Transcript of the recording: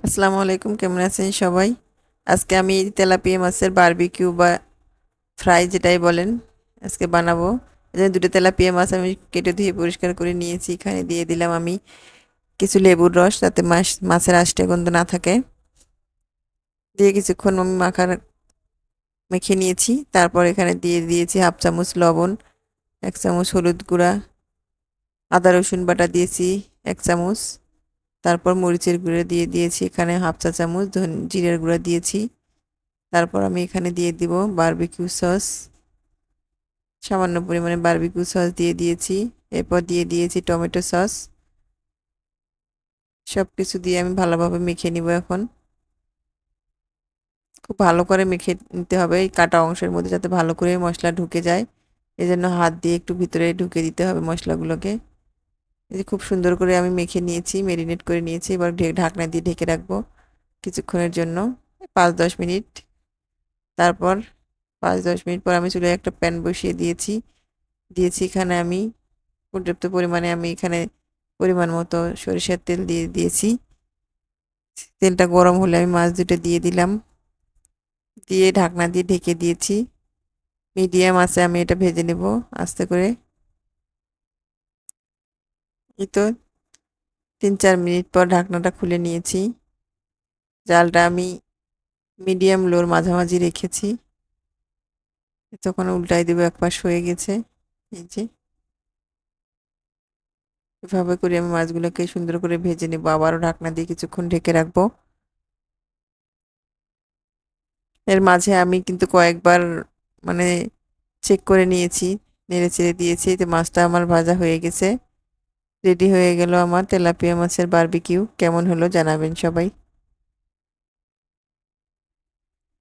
আসসালামু আলাইকুম, কেমন আছেন সবাই? আজকে আমি তেলাপিয়া মাছের বারবিকিউ বা ফ্রাই যেটাই বলেন, আজকে বানাবো। এজন্য দুটো তেলাপিয়া মাছ আমি কেটে ধুয়ে পরিষ্কার করে নিয়েছি, এখানে দিয়ে দিলাম আমি কিছু লেবুর রস যাতে মাছ, মাছের আষ্টে গন্ধ না থাকে। দিয়ে কিছুক্ষণ আমি মাখার, মেখে নিয়েছি, তারপর এখানে দিয়ে দিয়েছি হাফ চামচ লবণ, এক চামচ হলুদ গুঁড়া, আদা রসুন বাটা দিয়েছি, এক চামচ। তারপর মরিচের গুঁড়ো দিয়ে দিয়েছি, এখানে হাফ চা চামচ জিরের গুঁড়ো দিয়েছি। তারপর আমি এখানে দিয়ে দিব বারবিকিউ সস। সামান্য পরিমাণে বারবিকিউ সস দিয়ে দিয়েছি, এরপর দিয়ে দিয়েছি টমেটো সস। সব কিছু দিয়ে আমি ভালোভাবে মেখে নিব এখন। খুব ভালো করে মেখে নিতে হবে, এই কাটা অংশের মধ্যে যাতে ভালো করে মশলা ঢুকে যায়। এই জন্য হাত দিয়ে একটু ভিতরে ঢুকে দিতে হবে মশলাগুলোকে। যে খুব সুন্দর করে আমি মেখে নিয়েছি মেরিনেট করে নিয়েছি, এবার ঢাকনা দিয়ে ঢেকে রাখব কিছুক্ষণের জন্য, পাঁচ দশ মিনিট। তারপর পাঁচ দশ মিনিট পর আমি চুলে একটা প্যান বসিয়ে দিয়েছি। দিয়েছি এখানে আমি পর্যাপ্ত পরিমাণে আমি এখানে পরিমাণ মতো সরিষার তেল দিয়ে দিয়েছি। তেলটা গরম হলে আমি মাছ দুটো দিয়ে দিলাম। দিয়ে ঢাকনা দিয়ে ঢেকে দিয়েছি। মিডিয়াম আছে, আমি এটা ভেজে নেব আস্তে করে। এই তো তিন চার মিনিট পর ঢাকনাটা খুলে নিয়েছি। জালটা আমি মিডিয়াম লোর মাঝামাঝি রেখেছি। তখন উল্টাই দেবো, এক পাশ হয়ে গেছে। এই যে। এভাবে করে আমি মাছগুলোকে সুন্দর করে ভেজে নেব। আবারও ঢাকনা দিয়ে কিছুক্ষণ ঢেকে রাখব। এর মাঝে আমি কিন্তু কয়েকবার মানে চেক করে নিয়েছি, নেড়ে চেড়ে দিয়েছি। তো মাছটা আমার ভাজা হয়ে গেছে। রেডি হয়ে গেল আমার তেলাপিয়া মাছের বারবিকিউ। কেমন হলো জানাবেন সবাই।